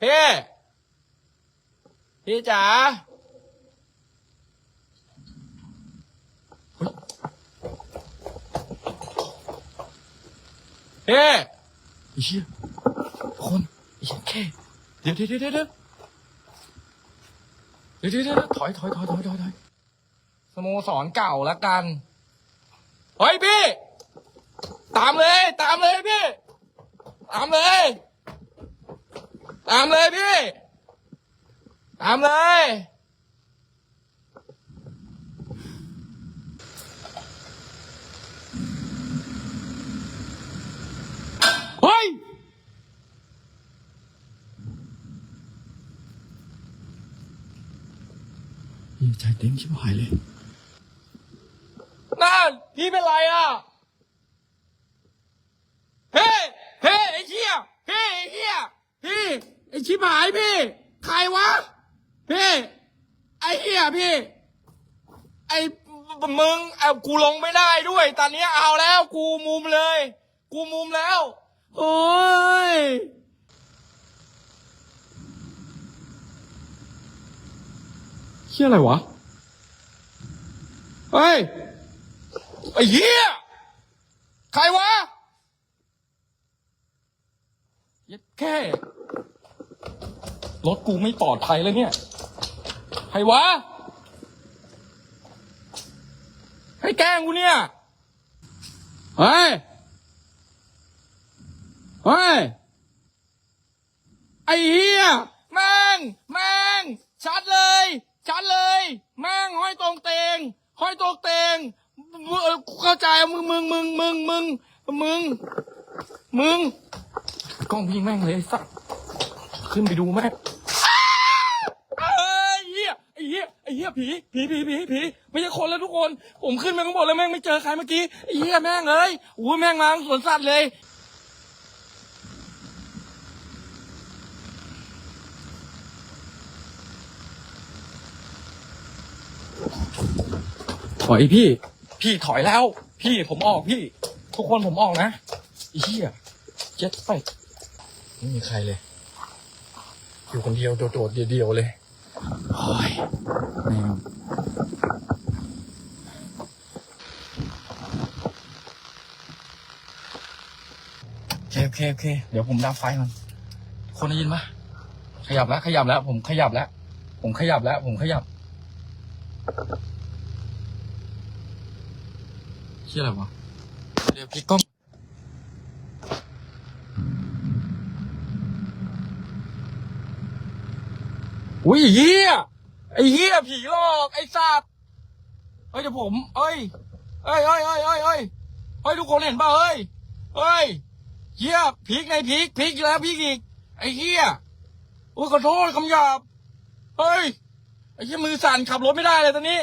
พี่พี่จ๋าพี่เหี้ยคนไอ้เหี้ยแค่เดี๋ยวเดี๋ยวเดี๋ยวเดี๋ยวเดี๋ยวเดี๋ยวเดี๋ยวถอยถอยถอยถอยถอยถอยสโมสรเก่าละกันเฮ้ยพี่ ตามเลย ตามเลยพี่ ตามเลย ตามเลยพี่ ตามเลย เฮ้ยนี่ใจเต้นชิบหายเลยนั่นพี่เป็นไรอะ เฮ้ยเฮ้ยไอ้เหี้ยเฮ้ยไอ้เหี้ยพี่ไอ้ ชิบหายพี่ ใครวะ พี่ ไอ้เหี้ยพี่ ไอ้มึงเอากูลงไม่ได้ด้วย ตอนนี้เอาแล้ว กูมุมเลย กูมุมแล้ว โอ้ยเชี่ยอะไรวะ เฮ้ย ไอ้เหี้ย ใครวะย็ดแค่ รถกูไม่ปลอดภัยแล้วเนี่ยใครวะ ให้แกล้งกูเนี่ย เฮ้ย เฮ้ย ไอ้เหี้ยแม่ง แม่ง ชัดเลย ชัดเลย แม่งห้อยตรงเตง ห้อยตรงเตงเออเข้าใจมึงมึงมึงมึงมึงมึงมึงกล้องพี่แม่งเลยสัสขึ้นไปดูแม่งอ้าวเอ้ยเหี้ยไอ้เหี้ยไอ้เหี้ยผีผีผีผีผีไม่ใช่คนแล้วทุกคน ผมขึ้นไปข้างบนแล้วแม่งไม่เจอใครเมื่อกี้ไอ้เหี้ยแม่งเอ้ยโอ้แม่งมาสวนสัตว์เลยถอยพี่ พี่ถอยแล้ว พี่ผมออกพี่ ทุกคนผมออกนะไอ้เหี้ยเจ็ดไปไม่มีใครเลย อยู่คนเดียวโดดๆเดียวๆเลย โอ้ยแม่งโอเคโอเคโอเค เดี๋ยวผมดับไฟมัน คนได้ยินปะขยับแล้ว ขยับแล้ว ผมขยับแล้ว ผมขยับแล้ว ผมขยับเชี่ยอะไรวะ เดี๋ยวพี่กล้อง อุ้ยเฮียไอ้เฮียผีหลอกไอ้สัตว์เฮ้ยเดี๋ยวผมเอ้ยเอ้ยเอ้ยเอ้ยเอ้ยเอ้ยเฮ้ยทุกคนเห็นป่ะเฮ้ยเฮ้ยเฮียพีกในพีกพีกแล้วพีกอีกไอ้เฮียอุ้ยขอโทษคำหยาบเฮ้ยไอ้เหี้ยมือสั่นขับรถไม่ได้เลยตอนนี้